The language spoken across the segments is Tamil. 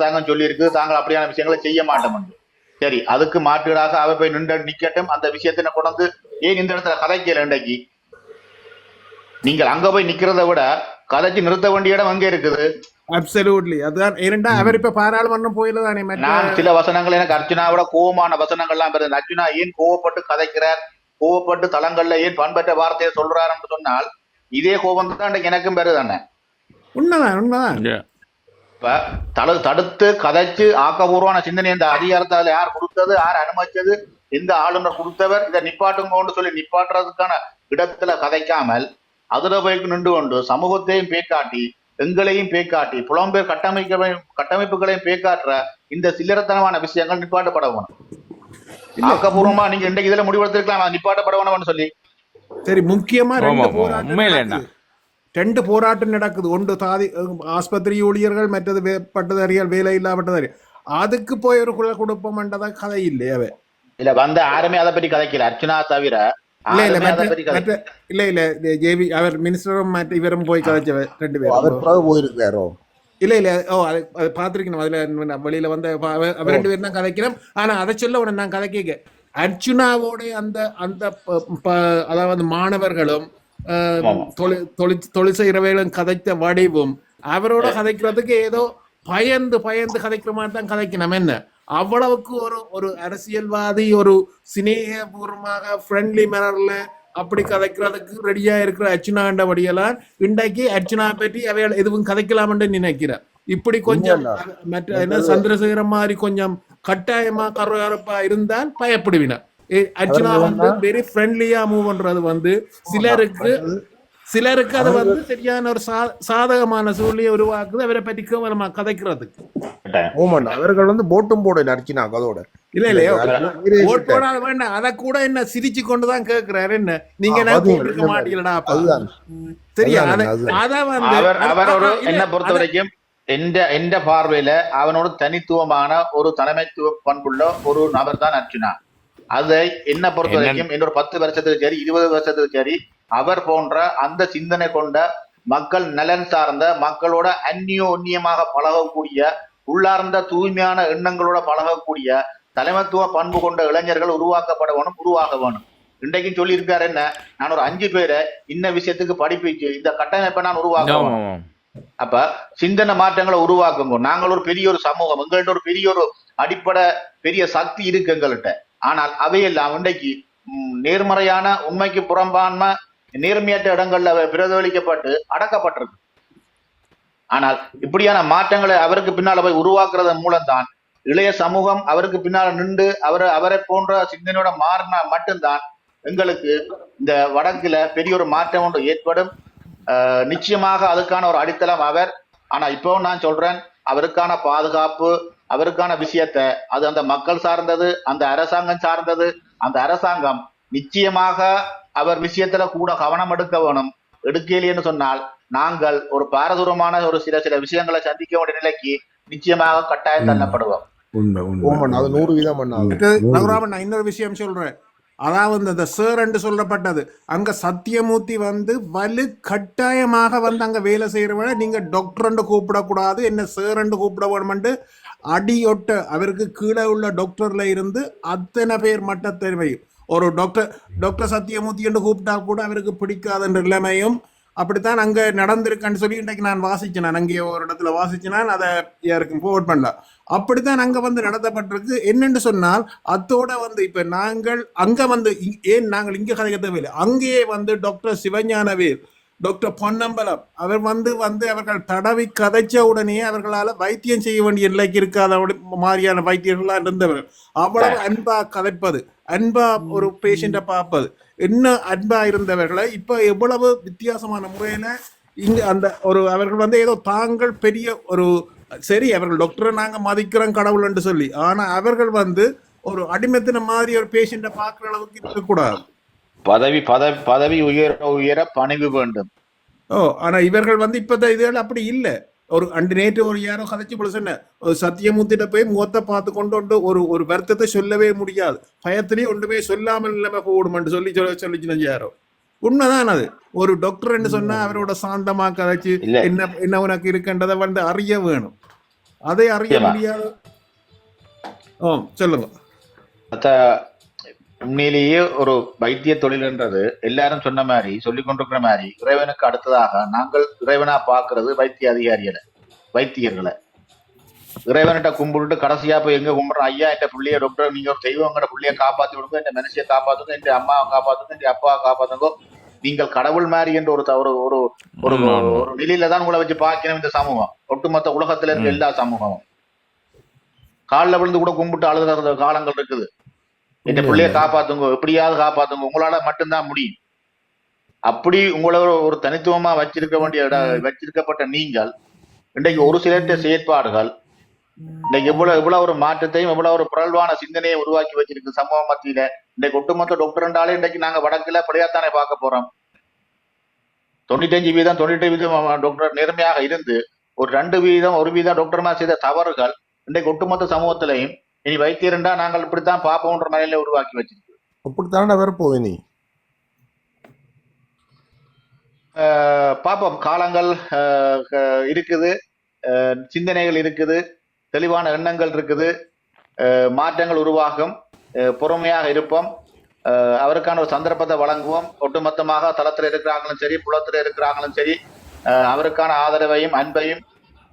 அரசாங்கம் சொல்லியிருக்கு தாங்கள் அப்படியான விஷயங்களை செய்ய மாட்டோம் என்று. சரி அதுக்கு மாற்றீடாக அவ போய் நின்று நிக்கட்டும். அந்த விஷயத்தின கொண்டு ஏன் இந்த இடத்துல கதைக்கல இன்றைக்கு? நீங்கள் அங்க போய் நிக்கிறதை விட கதைச்சு நிறுத்த வேண்டிய இடம் அங்க இருக்குது. அப்சல்யூட்லி அதுதான் ஏனெண்டா அவர் இப்ப பாராளுமன்றம் போயில தானே நான் சில வசனங்கள் எனக்கு அர்ச்சனாவோட கோபமான வசனங்கள்லாம் வருது. அர்ச்சனா ஏன் கோவப்பட்டு கதைக்கிறார்? கோவப்பட்டு தளங்கள்ல ஏன் பண்பற்ற வார்த்தையை சொல்றாருன்னு சொன்னால் இதே கோபம் தான் எனக்கும் வருது அண்ணன் உண்மைதான் உண்மைதான். இப்ப தடு தடுத்து கதைச்சு ஆக்கபூர்வமான சிந்தனை இந்த அதிகாரத்தை அதுல யார் கொடுத்தது யார் அனுமதிச்சது எந்த ஆளுநர் கொடுத்தவர் இதை நிப்பாட்டுங்கன்னு சொல்லி நிப்பாட்டுறதுக்கான இடத்துல கதைக்காமல் அதுல போய் நின்று கொண்டு சமூகத்தையும் பேக்காட்டி எங்களையும் பேக்காட்டி புலம்பெயர் கட்டமைக்க கட்டமைப்புகளையும் பேக்காட்டுற இந்த சில்லறத்தனமான விஷயங்கள் நிப்பாட்டப்பட வேணும். ஆக்கப்பூர்வமா நீங்க இன்றைக்கு இதுல முடிவெடுத்திருக்கலாம் நிப்பாட்டப்பட வேணும்னு சொல்லி. சரி முக்கியமா உண்மையில நடக்குது. ரெண்டு போராட்டம் நடக்குது. ஒன்று தாதி அஹ், ஆஸ்பத்திரி ஊழியர்கள் மற்றது வே- பட்டதாரிகள் வேலை இல்லா பட்டதாரி. அதுக்கு போய் ஒரு குரல் கொடுப்போம்ன்றதா கதை இல்லையே அவ இல்ல வந்த யாருமே அதை பத்தி கதைக்கல. அர்ச்சனா தவிர இல்ல இல்ல மற்ற கதை இல்ல இல்ல ஜேவி அவர் மினிஸ்டரும் மற்ற இவரும் போய் கதைச்சவ ரெண்டு அவர் பேரும். பிறகு போயிருக்காரோ? இல்ல இல்ல ஓ அது அது பார்த்திருக்கணும். அதுல வெளியில வந்த ப- அவ- அவ ரெண்டு பேரும் தான் கதைக்கிறோம் ஆனா அதை சொல்ல உடனே நான் கதை கேட்க. அர்ச்சுனாவோட அந்த அந்த அதாவது மாணவர்களும் தொழில் செய்கிறவர்களும் கதைத்த வடிவும் அவரோட கதைக்கிறதுக்கு ஏதோ பயந்து பயந்து கதைக்கிற மாதிரி தான் கதைக்கணும். என்ன? அவ்வளவுக்கு ஒரு ஒரு அரசியல்வாதி ஒரு சிநேகபூர்வமாக ஃப்ரெண்ட்லி மேனர்ல அப்படி கதைக்கிறதுக்கு ரெடியா இருக்கிற அர்ச்சுனா கண்டபடியெல்லாம் இன்றைக்கு அர்ச்சுனா பற்றி அவைகள் எதுவும் கதைக்கலாம்னு நினைக்கிறேன் இப்படி கொஞ்சம் மற்ற என்ன சந்திரசேகரம் மாதிரி கொஞ்சம் கட்டாயமா கருவாரப்பா இருந்தால் பயப்படுவினர். அர்ச்சுனா வந்து வெரி ஃப்ரெண்ட்லியா மூவ் பண்றது வந்து சிலருக்கு சிலருக்கு அது வந்து சரியான ஒரு சாதகமான சூழ்நிலையை உருவாக்குது. அவரை பற்றி கேவலமா கதைக்கிறதுக்கு. ஓமாண்டா அவர்கள் வந்து போட்டும் போட நடிச்சினா அதோட. இல்ல இல்லையோ ஓட் போடாத வேண்டாம். அத கூட என்ன சிரிச்சு கொண்டுதான் கேக்குறாரு. என்ன? நீங்க இல்ல. மாட்டீங்களா அதுதான். சரியா அத வந்து அவர் ஒரு என்ன பொறுத்த வரைக்கும் எந்த எந்த பார்வையில அவனோட தனித்துவமான ஒரு தலைமைத்துவ பண்புள்ள ஒரு நபர் தான் அர்ச்சுனா அதை என்ன பொறுத்த வரைக்கும் இன்னொரு பத்து வருஷத்துக்கு சரி இருபது வருஷத்துக்கு சரி அவர் போன்ற அந்த சிந்தனை கொண்ட மக்கள் நலன் சார்ந்த மக்களோட அந்நியோன்யமாக பழகக்கூடிய உள்ளார்ந்த தூய்மையான எண்ணங்களோட பழகக்கூடிய தலைமைத்துவ பண்பு கொண்ட இளைஞர்கள் உருவாக்கப்பட வேணும் உருவாக வேணும். இன்றைக்கும் சொல்லியிருக்காரு என்ன? நான் ஒரு அஞ்சு பேரை இன்ன விஷயத்துக்கு படிப்பிச்சு இந்த கட்டமைப்பை நான் உருவாக்க ஆமா, வேணும். ஆமா. அப்ப சிந்தனை மாற்றங்களை உருவாக்குங்க. நாங்கள் ஒரு பெரிய ஒரு சமூகம் எங்கள்கிட்ட ஒரு பெரிய ஒரு அடிப்படை பெரிய சக்தி இருக்கு எங்கள்கிட்ட ஆனால் அவையெல்லாம் இன்றைக்கு நேர்மறையான உண்மைக்கு புறம்பான்மை நேர்மையற்ற இடங்கள்ல அவை பிரதிபலிக்கப்பட்டு அடக்கப்பட்டிருக்கு. ஆனால் இப்படியான மாற்றங்களை அவருக்கு பின்னால போய் உருவாக்குறதன் மூலம்தான் இளைய சமூகம் அவருக்கு பின்னால் நின்று அவர் அவரை போன்ற சிந்தனையோட மாறினா மட்டும்தான் எங்களுக்கு இந்த வடக்குல பெரிய ஒரு மாற்றம் ஒன்று ஏற்படும். நிச்சயமாக அதுக்கான ஒரு அடித்தளம் அவர். ஆனா இப்போ நான் சொல்றேன் அவருக்கான பாதுகாப்பு அவருக்கான விஷயத்த அது அந்த மக்கள் சார்ந்தது அந்த அரசாங்கம் சார்ந்தது அந்த அரசாங்கம் நிச்சயமாக அவர் விஷயத்துல கூட கவனம் எடுக்க வேணும். எடுக்கலைன்னு சொன்னால் நாங்கள் ஒரு பாரதூரமான ஒரு சில சில விஷயங்களை சந்திக்க வேண்டிய நிலைக்கு நிச்சயமாக கட்டாயம் தள்ளப்படுவோம். இன்னொரு விஷயம் சொல்றேன். அதாவது இந்த சேர் என்று சொல்லப்பட்டது. அங்க சத்தியமூர்த்தி வந்து வலு கட்டாயமாக வந்து அங்க வேலை செய்யறவங்க நீங்க டாக்டர் கூப்பிடக்கூடாது என்ன சேர் என்று கூப்பிட வேணுமென்று அடியொட்ட அவருக்கு கீழே உள்ள டாக்டர்ல இருந்து அத்தனை பேர் மட்டத்தன்மை ஒரு டாக்டர் டாக்டர் சத்தியமூர்த்தி என்று கூப்பிட்டா கூட அவருக்கு பிடிக்காதுன்ற நிலைமையும் அப்படித்தான் அங்கே நடந்திருக்கான்னு சொல்லி இன்றைக்கு நான் வாசிச்சேன். நான் அங்கே ஒரு இடத்துல வாசிச்சேன். அதை யாருக்கும் போட் பண்ணல. அப்படித்தான் அங்கே வந்து நடத்தப்பட்டிருக்கு. என்னென்று சொன்னால் அத்தோட வந்து இப்போ நாங்கள் அங்கே வந்து ஏன் நாங்கள் இங்கே கதைக்க தேவையில்லை அங்கேயே வந்து டாக்டர் சிவஞானவேல் டாக்டர் பொன்னம்பலம். அவர் வந்து வந்து அவர்கள் தடவி கதைச்ச உடனே அவர்களால வைத்தியம் செய்ய வேண்டிய நிலைக்கு இருக்காத மாதிரியான வைத்தியர்களா இருந்தவர்கள். அவ்வளவு அன்பா கதைப்பது அன்பா ஒரு பேஷண்ட்டை பார்ப்பது என்ன அன்பா இருந்தவர்களை இப்ப எவ்வளவு வித்தியாசமான முறையில இங்க அந்த ஒரு அவர்கள் வந்து ஏதோ தாங்கள் பெரிய ஒரு சரி அவர்கள் டாக்டரை நாங்க மதிக்கிறோம் கடவுள் என்று சொல்லி ஆனா அவர்கள் வந்து ஒரு அடிமைத்தின மாதிரி ஒரு பேஷண்ட்டை பார்க்குற அளவுக்கு இருக்கக்கூடாது. பதவி பதவி பதவி உயர உயர பணிவு வேண்டும். ஓ ஆனா இவர்கள் வந்து இப்ப இதுகள் அப்படி இல்ல. ஒரு அண்டு நேற்று ஒரு யாரோ கதைச்சு போல சொன்ன சத்தியமூர்த்திட்ட போய் முகத்தை பார்த்து கொண்டு வந்து ஒரு ஒரு வருத்தத்தை சொல்லவே முடியாது. பயத்திலேயே ஒன்றுமே சொல்லாமல் இல்லாம போடுமென்று சொல்லி சொல்ல சொல்லிச்சு யாரோ. உண்மைதான் அது. ஒரு டாக்டர் சொன்னா அவரோட சாந்தமா கதைச்சு. என்ன என்ன உனக்கு இருக்குன்றதை வந்து அறிய வேணும். அதை அறிய. முடியாது. ஓ சொல்லுங்க. உண்மையிலேயே ஒரு வைத்திய தொழில்ன்றது எல்லாரும் சொன்ன மாதிரி சொல்லிக் கொண்டிருக்கிற மாதிரி இறைவனுக்கு அடுத்ததாக நாங்கள் இறைவனா பார்க்கிறது வைத்திய அதிகாரிகளை வைத்தியர்களை. இறைவன்கிட்ட கும்பிட்டு கடைசியா போய் எங்க கும்பிடுறோம் ஐயா என் பிள்ளைய டாக்டர் நீங்க ஒரு தெய்வங்கிற பிள்ளைய காப்பாத்தி விடுங்க என் மனுஷியை காப்பாத்துங்க என் அம்மாவை காப்பாத்துங்க என் அப்பாவை காப்பாத்துங்க. நீங்கள் கடவுள் மாதிரி என்ற ஒரு த- ஒரு ஒரு ஒரு நிலையில தான் உங்களை வச்சு பார்க்கணும் இந்த சமூகம். ஒட்டுமொத்த உலகத்துல இருக்க. எல்லா சமூகமும். காலில் விழுந்து கூட கும்பிட்டு அழுதுற காலங்கள் இருக்குது. என் பிள்ளைய காப்பாத்துங்க எப்படியாவது காப்பாத்துங்க உங்களால மட்டும்தான் முடியும். அப்படி உங்களை ஒரு- தனித்துவமா வச்சிருக்க வேண்டிய வச்சிருக்கப்பட்ட நீங்கள் இன்றைக்கு ஒரு சிலர்கிட்ட செயற்பாடுகள் இன்னைக்கு இவ்வளவு இவ்வளவு ஒரு மாற்றத்தையும் இவ்வளவு ஒரு புரள்வான சிந்தனையை உருவாக்கி வச்சிருக்கு சமூக மத்தியில. இன்றைக்கு ஒட்டுமொத்த டாக்டர்ன்றாலே இன்றைக்கு நாங்க வடக்குல படியாத்தானே பார்க்க போறோம். தொண்ணூத்தஞ்சு வீதம் தொண்ணூற்றி வீதம் டாக்டர் நேர்மையாக இருந்து ஒரு ரெண்டு வீதம் ஒரு வீதம் டாக்டர்மா செய்த தவறுகள் இன்றைக்கு ஒட்டுமொத்த சமூகத்திலையும் இனி வைத்தியர்ண்டா நாங்கள் இப்படித்தான் பார்ப்போம்ன்ற நிலையில உருவாக்கி வச்சிருக்கு அப்படித்தானே வரப்போகுது அஹ் பார்ப்போம் காலங்கள் இருக்குது. சிந்தனைகள் இருக்குது. தெளிவான எண்ணங்கள் இருக்குது. மாற்றங்கள் உருவாகும். பொறுமையாக இருப்போம். அவருக்கான ஒரு சந்தர்ப்பத்தை வழங்குவோம். ஒட்டுமொத்தமாக தளத்தில் இருக்கிறாங்களும் சரி புலத்தில் இருக்கிறாங்களும் சரி அவருக்கான ஆதரவையும் அன்பையும்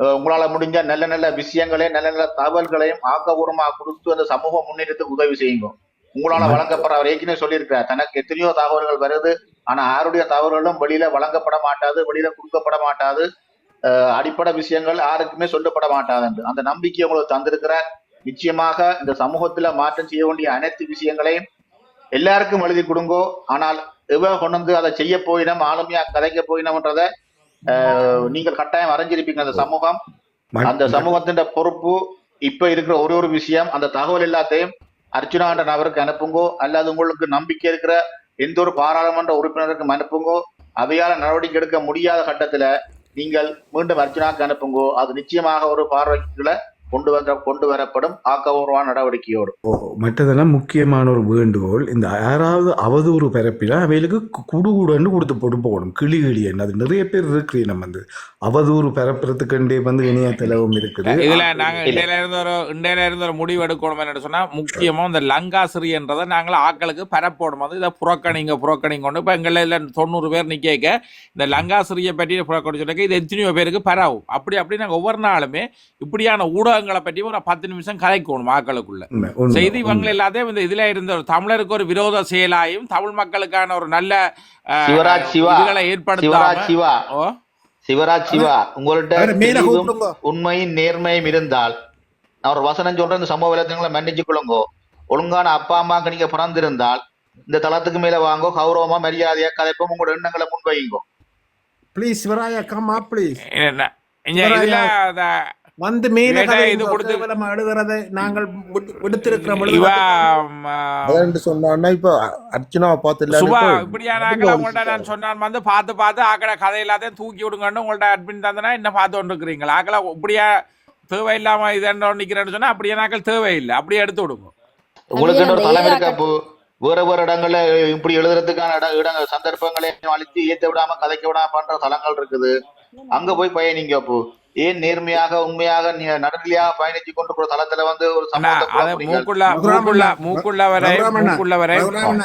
உங்களால முடிஞ்ச நல்ல நல்ல விஷயங்களையும் நல்ல நல்ல தகவல்களையும் ஆக்கபூர்வமாக கொடுத்து அந்த சமூக முன்னேற்றத்துக்கு உதவி செய்யுங்க. உங்களால வழங்கப்படுற அவர் ஏற்கனவே சொல்லியிருக்கிறார். தனக்கு எத்தனையோ தகவல்கள் வருது. ஆனா யாருடைய தவறுகளும் வெளியில வழங்கப்பட மாட்டாது வெளியில கொடுக்கப்பட மாட்டாது. அடிப்படை விஷயங்கள் யாருக்குமே சொல்லப்பட மாட்டாது என்று அந்த நம்பிக்கை உங்களுக்கு தந்திருக்கிறார். நிச்சயமாக இந்த சமூகத்துல மாற்றம் செய்ய வேண்டிய அனைத்து விஷயங்களையும் எல்லாருக்கும் எழுதி கொடுங்கோ. ஆனால் எவ கொண்டு வந்து அதை செய்ய போயினோம் ஆளுமையா கதைக்க போயினோம்ன்றத நீங்கள் கட்டாயம் அறிஞ்சிருப்பீங்க அந்த சமூகம். அந்த சமூகத்தின் பொறுப்பு இப்ப இருக்கிற ஒரு ஒரு விஷயம் அந்த தகவல் எல்லாத்தையும் அர்ச்சுனான்ற நபருக்கு அனுப்புங்கோ அல்லது உங்களுக்கு நம்பிக்கை இருக்கிற எந்த ஒரு பாராளுமன்ற உறுப்பினருக்கும் அனுப்புங்கோ அவையால நடவடிக்கை எடுக்க முடியாத கட்டத்துல நீங்கள் மீண்டும் அர்ச்சுனாக்கு அனுப்புங்கோ அது நிச்சயமாக ஒரு பார்வைக்குள்ள கொண்டு வந்த கொண்டு வரப்படும் ஆக்கபூர்வமான நடவடிக்கையோடு. ஓ மற்றதெல்லாம் முக்கியமான ஒரு வேண்டுகோள். இந்த யாராவது அவதூறு பரப்பினா அவைகளுக்கு கு- குடு குடுன்னு கொடுத்து போட்டு போகணும். கிளி கிளி என்ன அது நிறைய பேர் இருக்கு நம்ம வந்து. அவதூறு பரப்புறதுக்கண்டே வந்து இணையதளவும் இருக்குது. இதுல நாங்க இல்ல. இண்டையில இருந்து ஒரு இண்டையில இருந்து ஒரு முடிவு எடுக்கணும் என்ன சொன்னா முக்கியமா இந்த லங்காசிரியன்றதை நாங்கள் ஆக்களுக்கு பரப்போடும் அது இதை புறக்கணிங்க புறக்கணிங்க கொண்டு இப்ப எங்களை இதுல தொண்ணூறு பேர் நிக்க இந்த லங்காசிரியை பற்றி புறக்கணி சொல்லிக்க இது எத்தனையோ பேருக்கு பரவும். அப்படி அப்படி நாங்க ஒவ்வொரு நாளுமே இப்படியான ஊடகங்களை பற்றி ஒரு பத்து நிமிஷம் உண்மை, உண்மை, செய்தி இவங்க உண்மை. எல்லாத்தையும் இந்த இதுல இருந்த ஒரு தமிழருக்கு ஒரு விரோத செயலாயும் தமிழ் மக்களுக்கான ஒரு நல்ல சிவராஜ் சிவா அவரை கூப்பிடுங்க. உண்மையும் நேர்மையும் இருந்தால் ஒரு வசனம் சொல்றேன் இந்த சமூக விளக்கங்களை மன்னிச்சு கொள்ளுங்கோ. ஒழுங்கான அப்பா அம்மாக்கு நீங்க பிறந்திருந்தால் இந்த தளத்துக்கு மேல வாங்கோ கௌரவமா மரியாதையா கதைப்போம் உங்களோட எண்ணங்களை முன்வையுங்கோ. ப்ளீஸ் சிவராயா கம்மா ப்ளீஸ் என்ன இங்க இதுல வந்து கதை இது கொடுத்து- கேவலம் எழுதுறதை நாங்கள் விடு- விடுத்திருக்கிறோம் அதான் சொன்னான்னா இப்ப அர்ச்சனாவை பார்த்து சுபா இப்படியான ஆக்களை உங்கள்ட்ட நான். சொன்னான் வந்து பார்த்து பார்த்து ஆக்கடை கதை எல்லாத்தையும் தூக்கி விடுங்கன்னு உங்கள்ட்ட அட்மின் தந்தனா என்ன பார்த்து கொண்டு இருக்கிறீங்களா ஆக்களை இப்படியா தேவையில்லாம இதென்ன நிக்கிறேன்னு சொன்னா அப்படியே நாக்கள் தேவையில்லை அப்படியே எடுத்து விடுங்க. உங்களுக்கு ஒரு அந்த தளம் ஏழா இருக்கா இப்போ வேற வேற இடங்கள்ல இப்படி எழுதுறதுக்கான இட இட சந்தர்ப்பங்களையும் அழித்து ஏத்த விடாம கதைக்க விடாம பண்ற தளங்கள் இருக்குது. அங்க போய் பயணிங்க அப்போ. ஏன் நேர்மையாக உண்மையாக நீ நடுநிலையாக பயணிச்சு கொண்டு போற தளத்துல வந்து ஒரு சமூகத்தை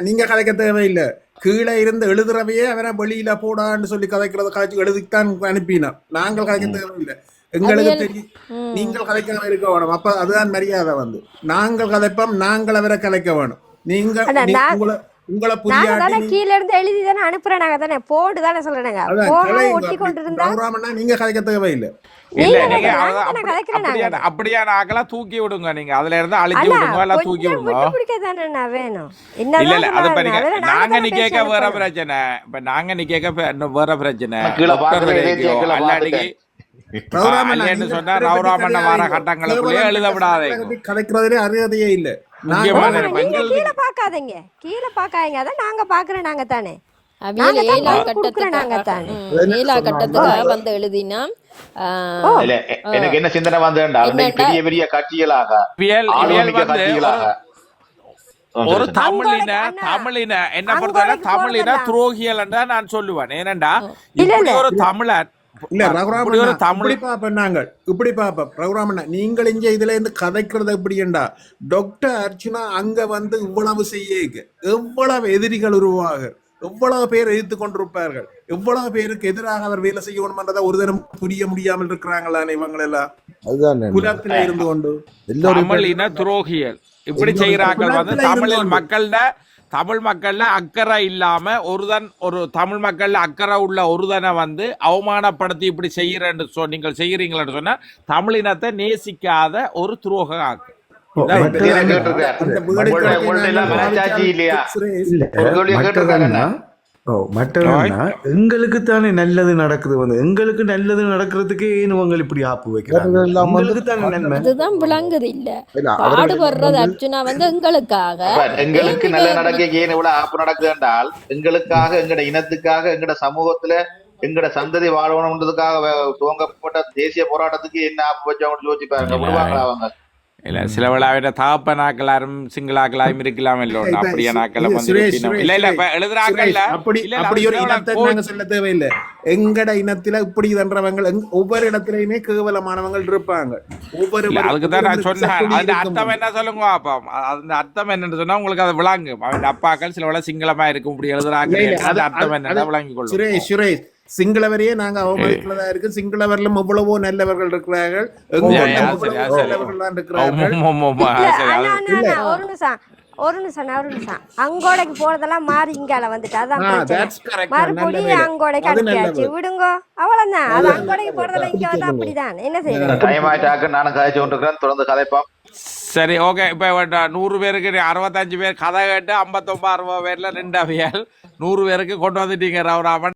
நீங்க கதைக்க தேவையில்லை. கீழே இருந்து எழுதுறவையே அவரை வெளியில போடான்னு சொல்லி கதைக்கிறத காய்ச்சி எழுதித்தான் அனுப்பினோம். நாங்கள் கதைக்க தேவையில்லை. எங்களுக்கு தெரியும். நீங்கள் கதைக்க இருக்க வேணும். அப்ப அதுதான் மரியாதை வந்து. நாங்கள் கதைப்போம் நாங்கள் அவரை கலைக்க வேணும். நீங்க அண்ணா, நீ- நான்- உங்களை புரியாட்டி நீ- கீழ இருந்து எழுதி தானே அனுப்புறேன் நாங்க தானே போட்டு தானே சொல்றேங்க கலை- ஒட்டி கொண்டு இருந்தா நீங்க கதைக்க தேவையில்லை. இல்ல நீங்க நீங்க நாங்க அவ்வளவுதான் தானே அப்படி- கதைக்கிறேன் அப்படியான நாங்க. அப்படியான ஆக்களா தூக்கி விடுங்க நீங்க. அதுல இருந்து அழிச்சு விடுங்க எல்லாம் தூக்கி விடுங்க. விட்டு பிடிக்க தானே வேணும் இல்ல இல்ல அது பாருங்க நாங்க நிக்க பேசி வேற. பிரச்சனை. இப்ப நாங்க நிக்க வேற பிரச்சனை. கீழே கீழே அல்லாடிக்கு சொன்னா ரவுராமண்ண வார. கட்டங்களுக்குள்ளே எழுத விடாதீங்க கதைக்கிறதுலே இல்ல. கீழே பாக்காதீங்க. கீழே பாக்காதீங்க. அதான் நாங்க பாக்குறேன் நாங்க தானே. அவியல் நாங்க தான் ஏழா கட்டத்துக்கு ஏழா கட்டத்துக்கு வந்து எழுதினா எனக்கு என்ன சிந்தனை வந்தேன்டா? பெரிய பெரிய கட்சிகளாக. ஒரு-. தமிழின தமிழின என்ன பொறுத்தவரை தமிழின தான் நான் சொல்லுவேன். ஏனண்டா? இப்படி. ஒரு தமிழன் இல்ல ஒரு இப்படி தமிழ் பாப்போம் நாங்கள். இப்படி பாப்போம் ரகுராமன் நீங்கள் இங்க இதுல இருந்து கதைக்கிறது எப்படிண்டா டாக்டர் அர்ச்சுனா அங்க வந்து இவ்வளவு செய்ய எவ்வளவு எதிரிகள் உருவாக. எவ்வளவு பேர் எதிர்த்து கொண்டிருப்பார்கள். எவ்வளவு பேருக்கு எதிராக அவர் வேலை செய்யணும்ன்றதை ஒரு தினம் புரிய முடியாமல் இருக்கிறாங்களா இவங்க எல்லாம் குலத்துல இருந்து கொண்டு. துரோகிகள் இப்படி வந்து குலத்துல தமிழில் இருந்தோண்டு. தமிழ் மக்கள்ல அக்கறை இல்லாம ஒருதன் ஒரு தமிழ் மக்கள்ல அக்கறை உள்ள ஒருதனை வந்து அவமானப்படுத்தி இப்படி செய்யறேன்னு சொ நீங்கள் செய்யறீங்களன்னு சொன்னா தமிழினத்தை நேசிக்காத ஒரு துரோக ஆக்கு? கேட்டிருக்கார். இல்லையா சுரேஷ், ஓ மற்றதுன்னா எங்களுக்கு தானே நல்லது நடக்குது வந்து எங்களுக்கு நல்லது நடக்கிறதுக்கே ஏன் இவங்க இப்படி ஆப்பு வைக்கிறாங்க. எங்களுக்கு தானே நன்மை? அதுதான் விளங்குது இல்ல. பாடுபடுறது அர்ச்சுனா வந்து எங்களுக்காக. எங்களுக்கு நல்ல நடக்க ஏன் இவ்வளவு ஆப்பு நடக்குது என்றால் எங்களுக்காக எங்கட இனத்துக்காக எங்கட சமூகத்துல எங்கட சந்ததி வாழணுன்றதுக்காக வ- துவங்கப்பட்ட தேசிய போராட்டத்துக்கு என்ன ஆப்பு வச்சவங்க யோசிச்சு பாருங்க விடுவாங்களா அவங்க? இல்ல சில விழாவிட தகப்பனாக்களாரும் சிங்களாக்களாரும் இருக்கலாம் இல்ல இப்ப அப்படியே நாக்களை இல்ல, இல்ல எழுதுறாங்கல்ல. அப்படி அப்படி ஒரு இனத்தை நாங்க சொல்ல தேவையில்லை. எங்கட இனத்துல இப்படி தன்றவங்க ஒவ்வொரு இடத்துலயுமே கேவலமானவங்க இருப்பாங்க. ஒவ்வொரு அதுக்கு தான் நான் சொன்னேன். அந்த. அர்த்தம் என்ன சொல்லுங்க அப்பா? அந்த அர்த்தம் என்னன்னு சொன்னா உங்களுக்கு அது விளங்கும். அவன் அப்பாக்கள் சில விட சிங்களமா இருக்கும் இப்படி எழுதுறாங்க அர்த்தம் என்னன்னா விளங்கி கொள்ளும். சுரேஷ் சுரேஷ் சிங்களவரையே நாங்க அவமதிக்கிறதா இருக்கு சிங்களவர்களும் எவ்வளவோ நல்லவர்கள் இருக்கிறார்கள். நல்லவர்கள் தான் இருக்கிறார்கள். ஒரு நிமிஷம் ஒரு நிமிஷம் அங்கோடைக்கு போறதெல்லாம் மாறி இங்கால வந்துட்டு அதான். மறுபடியும். அங்கோடைக்கு அனுப்பியாச்சு. விடுங்க. அவ்வளவுதான். அது அங்கோடைக்கு போறதெல்லாம் இங்க வந்து அப்படிதான்? என்ன செய்யறது? நானும் கதைச்சு கொண்டிருக்கிறேன். தொடர்ந்து கதைப்போம் சரி ஓகே இப்ப நூறு பேருக்கு அறுபத்தஞ்சு பேர் கதை கேட்டு ஐம்பத்தொன்பது அறுபது பேர்ல ரெண்டு அவையால். நூறு பேருக்கு கொண்டு வந்துட்டீங்க ராவராமன்.